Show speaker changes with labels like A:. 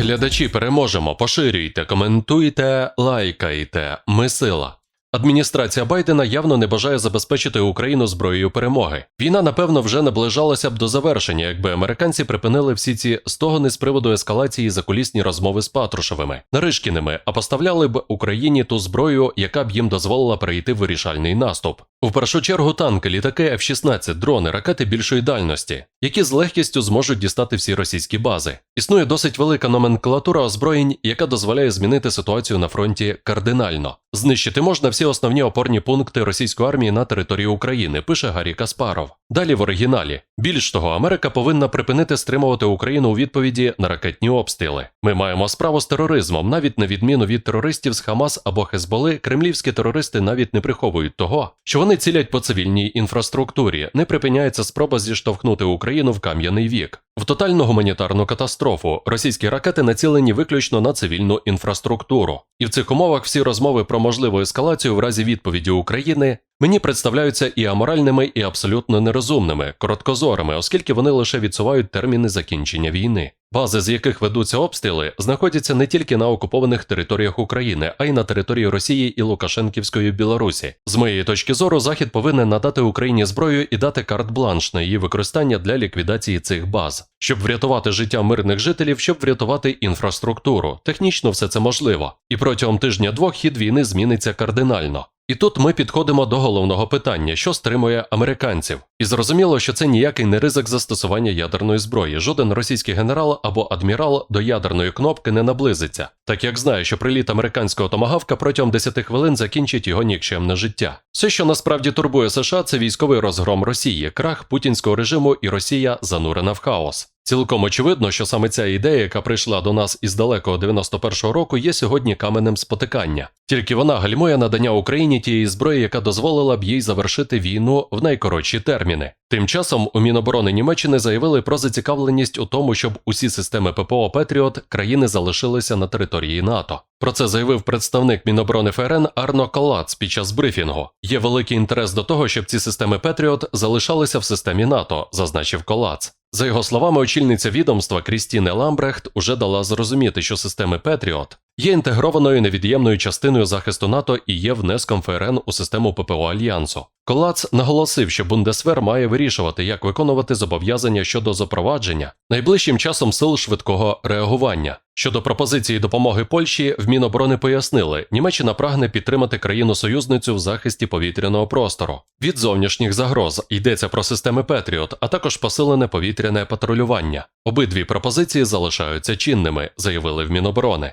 A: Глядачі переможемо, поширюйте, коментуйте, лайкайте. Ми сила. Адміністрація Байдена явно не бажає забезпечити Україну зброєю перемоги. Війна, напевно, вже наближалася б до завершення, якби американці припинили всі ці стогони з приводу ескалації закулісні розмови з Патрушевими, Наришкіними, а поставляли б Україні ту зброю, яка б їм дозволила перейти в вирішальний наступ. В першу чергу танки, літаки F-16, дрони, ракети більшої дальності, які з легкістю зможуть дістати всі російські бази. Існує досить велика номенклатура озброєнь, яка дозволяє змінити ситуацію на фронті кардинально. Знищити можна всі основні опорні пункти російської армії на території України, пише Гаррі Каспаров. Далі в оригіналі. Більш того, Америка повинна припинити стримувати Україну у відповіді на ракетні обстріли. Ми маємо справу з тероризмом, навіть на відміну від терористів з Хамас або Хезболи, кремлівські терористи навіть не приховують того, що вони цілять по цивільній інфраструктурі, не припиняється спроба зіштовхнути Україну в кам'яний вік. В тотальну гуманітарну катастрофу російські ракети націлені виключно на цивільну інфраструктуру. І в цих умовах всі розмови про можливу ескалацію в разі відповіді України мені представляються і аморальними, і абсолютно нерозумними, короткозорими, оскільки вони лише відсувають терміни закінчення війни. Бази, з яких ведуться обстріли, знаходяться не тільки на окупованих територіях України, а й на території Росії і Лукашенківської Білорусі. З моєї точки зору, Захід повинен надати Україні зброю і дати карт-бланш на її використання для ліквідації цих баз, щоб врятувати життя мирних жителів, щоб врятувати інфраструктуру. Технічно все це можливо, і протягом тижня-двох хід війни зміниться кардинально. І тут ми підходимо до головного питання, що стримує американців. І зрозуміло, що це ніякий не ризик застосування ядерної зброї. Жоден російський генерал або адмірал до ядерної кнопки не наблизиться, так як знає, що приліт американського томагавка протягом 10 хвилин закінчить його нікчемне життя. Все, що насправді турбує США, це військовий розгром Росії, крах путінського режиму, і Росія занурена в хаос. Цілком очевидно, що саме ця ідея, яка прийшла до нас із далекого 91-го року, є сьогодні каменем спотикання. Тільки вона гальмує надання Україні тієї зброї, яка дозволила б їй завершити війну в найкоротші терміни. Тим часом у Міноборони Німеччини заявили про зацікавленість у тому, щоб усі системи ППО Петріот країни залишилися на території НАТО. Про це заявив представник Міноборони ФРН Арно Калац під час брифінгу. Є великий інтерес до того, щоб ці системи Петріот залишалися в системі НАТО, зазначив Колац. За його словами, очільниця відомства Крістіне Ламбрехт уже дала зрозуміти, що системи Петріот є інтегрованою невід'ємною частиною захисту НАТО і є внеском ФРН у систему ППО Альянсу. Колац наголосив, що Бундесвер має вирішувати, як виконувати зобов'язання щодо запровадження найближчим часом сил швидкого реагування. Щодо пропозиції допомоги Польщі, в Міноборони пояснили, Німеччина прагне підтримати країну-союзницю в захисті повітряного простору. Від зовнішніх загроз йдеться про системи Петріот, а також посилене повітряне патрулювання. Обидві пропозиції залишаються чинними, заявили в Міноборони.